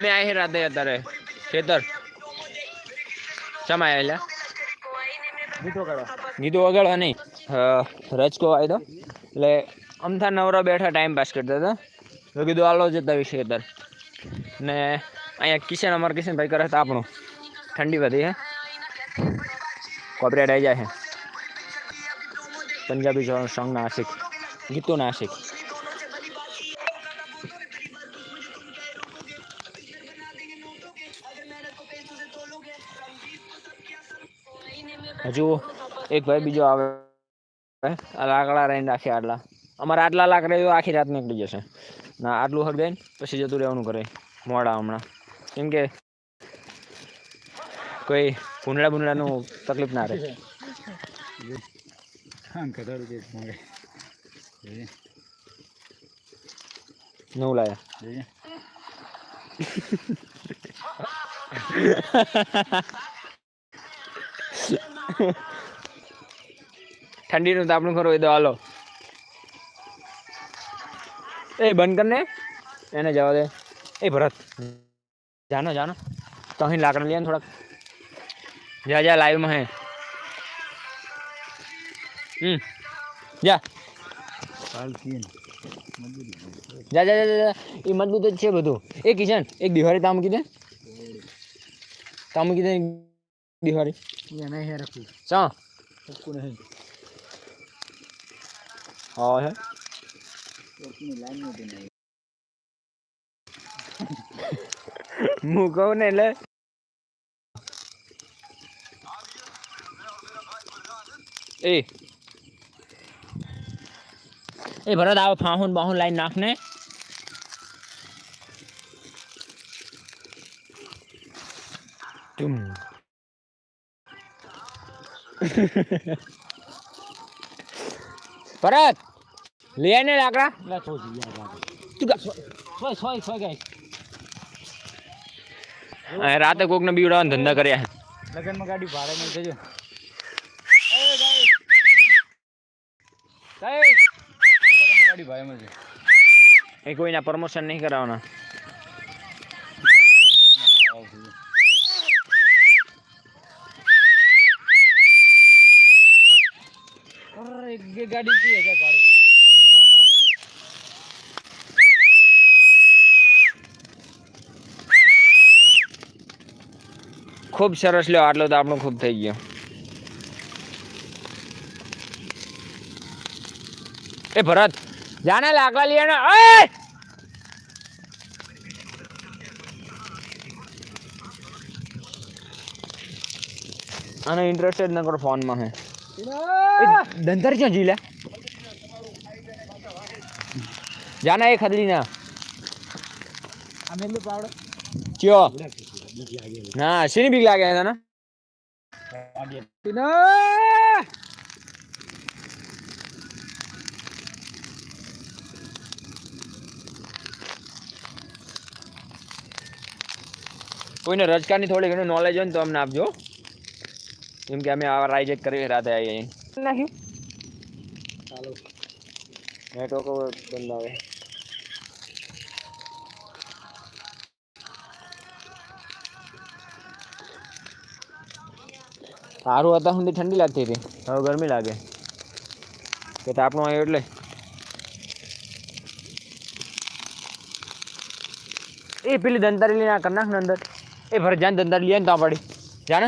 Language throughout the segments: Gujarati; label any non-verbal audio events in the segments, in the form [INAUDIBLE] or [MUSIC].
મેં અહીં રાતે અત્યારે ખેતર શમાં આવેલા ગીતો કરવા ગીતો વગાડવા નહીં અ, રચકો આવ્યો તો એટલે અમથા નવરા બેઠા ટાઈમ પાસ કરતા હતા તો કીધું આલો જતા વિશે ખેતર ને અહીંયા કિશન અમાર કિશનભાઈ કરે તો આપણું ઠંડી વધી હે કોપરેટ આવી જાય છે પંજાબી સોંગના આશિક ગીતોના આશિક હજુ એક ભાઈ બીજો આવે. લાકડા રહીને રાખે આટલા. અમારે આટલા લાકડા આખી રાત નીકળી જશે. ના આટલું હરગાઈ ને પછી જતું રહેવાનું કરે મોડા હમણાં. કેમ કે કોઈ ભૂંડડા ભૂંડળાનું તકલીફ ના રહે. નવું લાયા. [LAUGHS] ઠંડીનું તાપણું ખરું હોય તો હાલો એ બંધ કરને એને જવા દે એ ભરત જાનો જાનો તો અહીં લાકડા લઈએ ને થોડાક જા જા લાઈવમાં હે હમ જા કાલ કીએ ને જા જા જા જા એ મજબૂત જ છે બધું એ કિશન એક દિવાળી તામ કીધે તામ કીધે દિવાળી એ નહીં હે રખું ચા રખું નહીં હા હે હું કહું ને એટલે એ એ ભરત આવો ફાહુન બાહુન લાઈન નાખ ને તુમ [LAUGHS] ભરત લે ને લાકડા. લે તો જી. તું સોય સોય સોય ગાય આ રાતે કોક ને બીવડાવાનો ધંધા કર્યા. લગનમાં ગાડી ભાડે નહીં જજો. ગાડી ભાડે મળશે એ કોઈના પ્રમોશન નહીં કરાવવાના. એક ગાડી કી હજાર ભાડું. ખૂબ સરસ લ્યો, આટલો તો આપણું ખૂબ થઈ ગયો. એ ભરત, જાને લાકડા લઈ ને ઓય! ઇન્ટરેસ્ટેડ ન કરો ફોનમાં હે. દંતર ક્યાં જી લે? જાના એ ખદલી ના એટલું પાવડો? ચિયો ના શેની બીક લાગે તને? કોઈને રજકાની થોડી ઘણી નોલેજ હોય ને તો અમને આપજો કેમ કે અમે આવા રાઈજ કરી રાતે આવીએ નાખ્યું ચાલો નેટવર્ક બંધ આવે સારું હતા સુધી ઠંડી લાગતી હતી હવે ગરમી લાગે કે તાપણું આવ્યું એટલે એ પેલી દંતારી લઈને કરી નાખ ને અંદર એ ભર જાન દંતારી લઈએ ને તો પડી જાને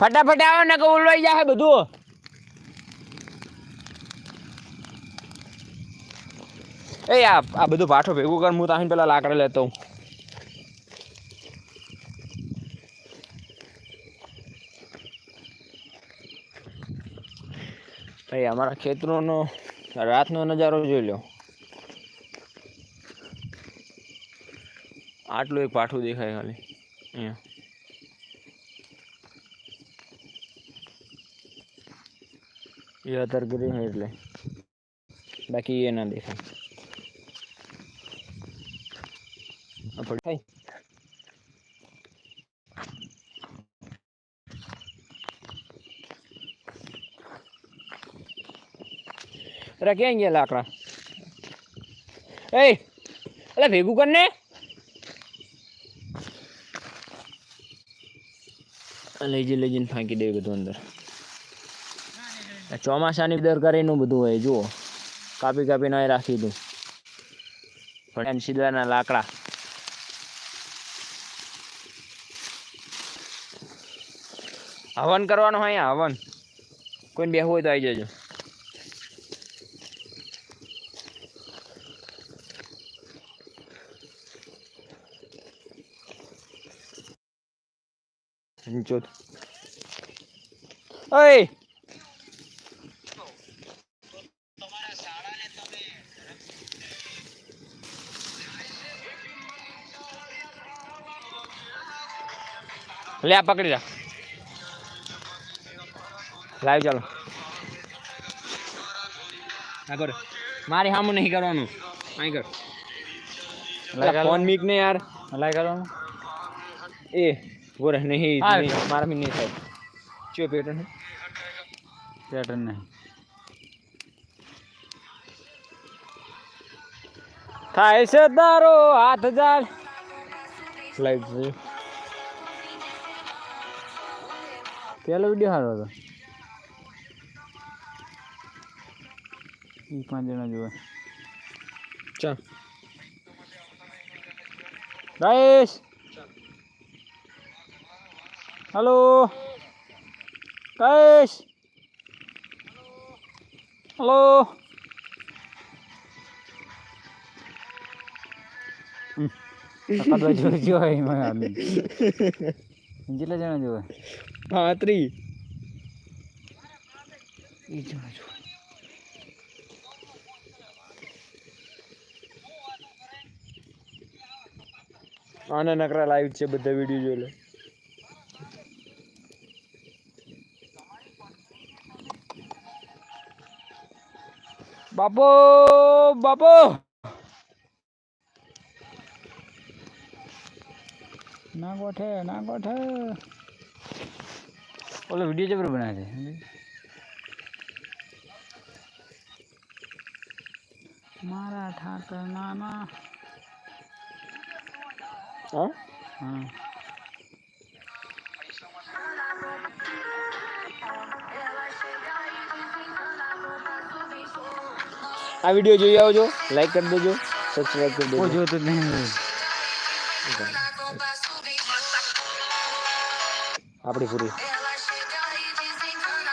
ફટાફટ આવો ને કે ઉલવાઈ જાય બધું એ આ આ બધું પાઠો ભેગું કર હું તાહીને પેલા લાકડા લેતો હું ભાઈ અમારા ખેતરોનો રાતનો નજારો જોઈ લો આટલું એક પાઠું દેખાય ખાલી અહીંયા ज़्यादातर ग्रीन हेड ले बाकी ये ना देखें। रखेंगे लाकड़ा। ए अरे भेगू करने। लेजिन लेजिन फाँकी देगा तो अंदर। લઈ જઈને ફાંકી દે બધું અંદર આ ચોમાસાની દરકારીનું બધું હોય જુઓ કાપી કાપીને અહીં રાખી દઉં પણ સીધાના લાકડા હવન કરવાનું હોય અહીંયા હવન કોઈને બેહવું હોય તો આવી જજો ચોથ લે આ પકડી જા લાઈવ ચાલો આ કર મારી સામું નહીં કરવાનું અહીં કર લાઈવ ફોન મીક ને યાર લાઈક કરવાનું એ ગોરે નહીં હા, નહીં, મારા મી નહીં થાય ચો પેટર્ન પેટર્ન નહીં થાય છે તારો હાથ જાલ લાઈવ પેલો વિડીયો સારો હતો ઈ પાંચ જણા જોવે ચાલ ગાઈસ હલો ગાઈસ હલો સકાળ જો જોવે એમાં આદમી કેટલા જણા જોવે પાંત્રી એ જણા આના નકરા લાઈવ છે બધા વીડિયો જોઈ લે બાપો બાપો! ના ગોઠે ના ગોઠે. ઓલો વિડીયો જબર બનાવે છે મારા ઠાકર નાના હા હા આ વિડીયો જોઈ આવજો લાઈક કરી દેજો સબસ્ક્રાઇબ કરી કોઈ દેજો જોતું જ નહીં આપણી પૂરી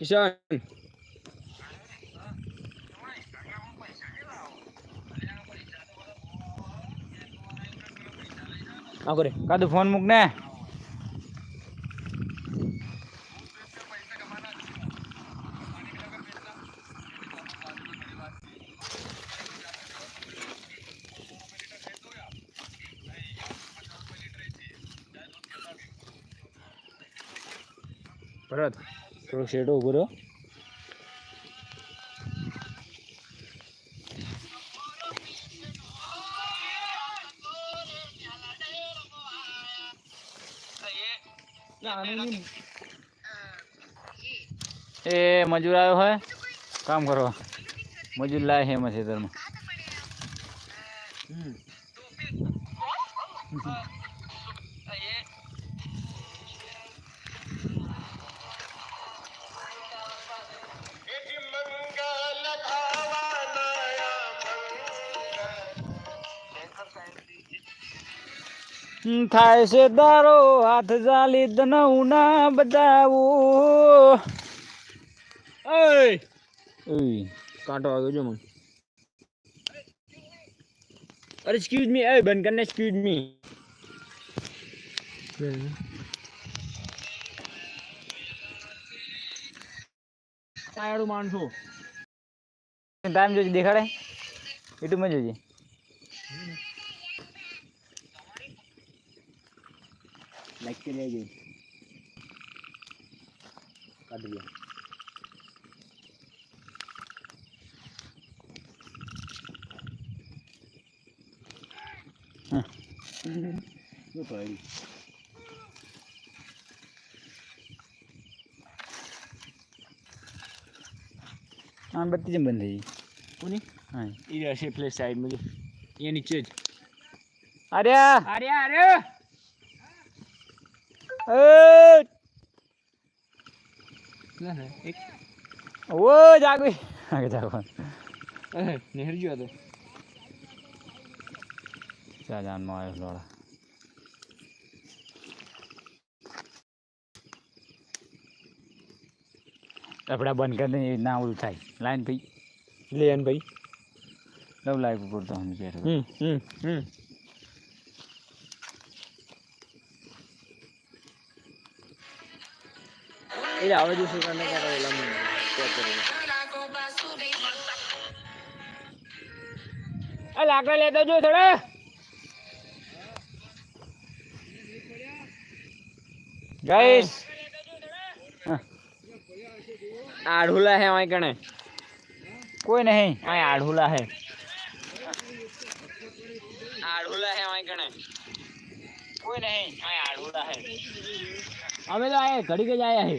કિશન આ કરે કાદુ ફોન મૂક ને થોડો શેડો ઉભો રહ્યો એ મજૂર આવ્યો હોય કામ કરવા મજૂર લાય હે એમાં ખેતરમાં થાય છે દારો હાથ જાલી દનવું ના બતાવું. કાંટો આવ્યો જો મને. અરે એક્સક્યુઝ મી એ બંધ કરને એક્સક્યુઝ મી સાયડું માણસો. ટાઈમ જોજે દેખાડે? યુટ્યુબમાં જોજે. रख के ले गई काट हाँ। वो तो है हाँ बत्ती जम बंद है जी हाँ ये ऐसे प्लेस साइड में ये नीचे अरे अरे अरे ના એક ઓ જાગવી આગળ જાગવા અહે, નહેર ગયો હતો ચા જાનમાં આવ્યો લોડા આપડા બંધ કરી દઈએ ના ઓલું થાય લાઈન ભાઈ લેન ભાઈ લવ લાઈક ઉપર તો હું બેઠો હમ હમ હમ કરેલા મને ચેક કરેલા આ લાકડા લેતા જો થોડા. ગાઈસ. આઢુલા હે વાય કણે. કોઈ નહીં. આ આઢુલા હે. આઢુલા હે વાય કણે. કોઈ નહીં. આ આઢુલા હે. અમે તો આયા ઘડી કે જ આયા હે.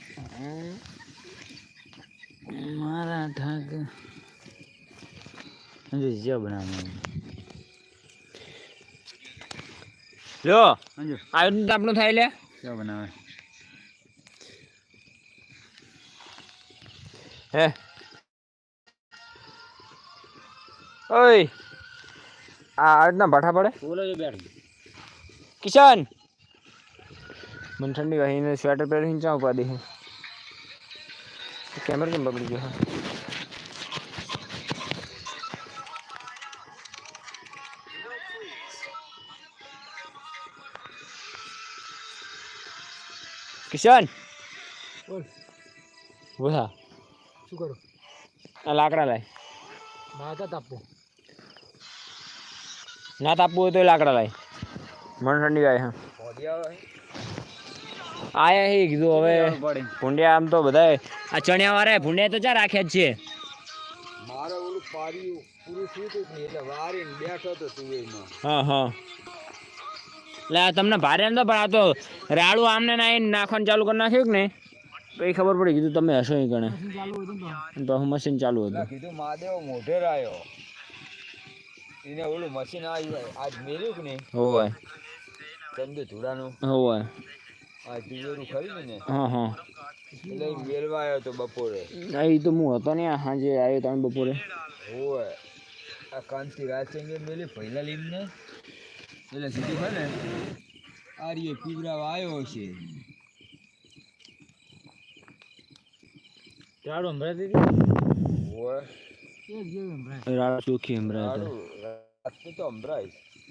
મારા ઠાક સમજો જ્યાં બનાવવાનું? લો. તો આપણું થાય લે. ક્યાં બનાવે. હે. ઓય. આ આજના ભાઠા પડે? બોલો જો બેઠ. કિશન. મને ઠંડી વહીને સ્વેટર પહેરીને ચા ઉપાડી છે. કેમેરા કેમ બગડી ગયો કિશન બોલા શું કરો આ લાકડા લાય માતા તાપો ના તાપવું હોય તો લાકડા લાય મને ઠંડી વાય હા આયા હે કીધું હવે. ભૂંડિયા આમ તો બધા આ ચણિયા વાળા ભૂંડિયા તો ચા રાખ્યા જ છે. મારે ઓલું પાર્યું પૂરું થયું હતું જ એટલે વારીને બેઠો તો તુવેરમાં હા હા. એટલે તમને ભારે નતો પણ આ તો રાડું આમને ના નાખવાનું ચાલુ કરી નાખ્યું કે ને પછી ખબર પડી કીધું તમે હશો એ ગણે તો હું મશીન ચાલુ હતું. કીધું મહાદેવ મોઢે રાયો. એને ઓલું મશીન આવી આજ મેળ્યું કે નહીં? હોય ચંદુ ધુડાનું હોવે. આ ને? હા હા. એટલે આવ્યો તો બપોરે. એ તો હું હતો ને સાંજે આવ્યો તમે બપોરે. હોવે. આ કાંતિ રાજચંગે મેલી પહેલા લીમને એટલે સીધું છે ને પીવરાવા આવ્યો રાડું તો. હમણાં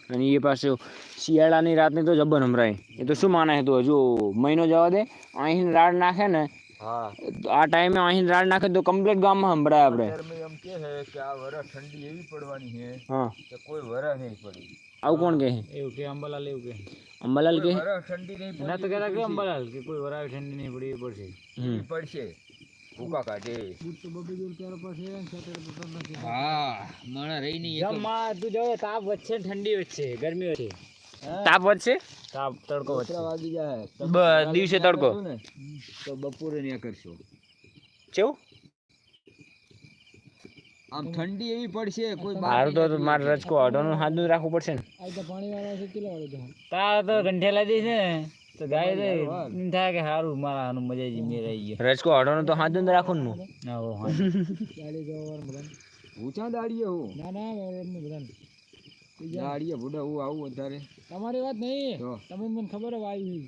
અને એ પાછું શિયાળાની રાતની તો જબર હમરાય એ તો શું માને તું હજુ મહિનો જવા દે અહીં રાડ નાખે ને હા તો આ ટાઈમે અહીં રાડ નાખે તો કમ્પ્લીટ ગામમાં સંભળાય આપણે અત્યારમાં એમ કે છે કે આ વરસ ઠંડી એવી પડવાની છે હા કે કોઈ વરસ નહીં પડી આવું કોણ કહે એવું કે અંબાલાલ એવું કે અંબાલાલ કે બરફ ઠંડી નહીં એના તો પડી કહેતા કે પછી અંબાલાલ કે કોઈ વરાળ ઠંડી નહીં પડી એ પડશે પડશે ભૂકા કાઢે. હા માણા રહી નહીં જમા તું. જો તાપ વચ્ચે ઠંડી વચ્ચે ગરમી વચ્ચે તાપ વધશે? તાપ તડકો વચ્ચે વાગી જાય. બ- દિવસે તડકો તો બપોરે ન્યા કરશો. કેવું આમ ઠંડી એવી પડશે કોઈ બહાર તો મારે રજકો અઢોનું હાથનું રાખવું પડશે ને. તાર તો ગંઠેલા દે છે ને. તો ગાય તો થાય કે સારું મારા આનું મજા જ મેર આવી ગયો. રજકો અઢોનું તો હાથનું જ ને ના હો હા ઊંચા દાડીએ હું દાડીએ બુડા હું આવું વધારે તમારી વાત નહીં. તમે મને ખબર હવે આવી.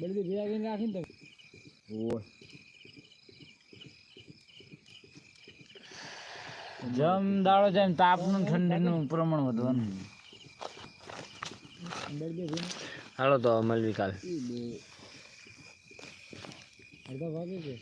બધી ભેગા કરીને રાખીને ઓય. જમ દાડો જેમ તાપનું ઠંડીનું પ્રમાણ વધવાનું. હાલો તો મળવી અડધા વાગે છે.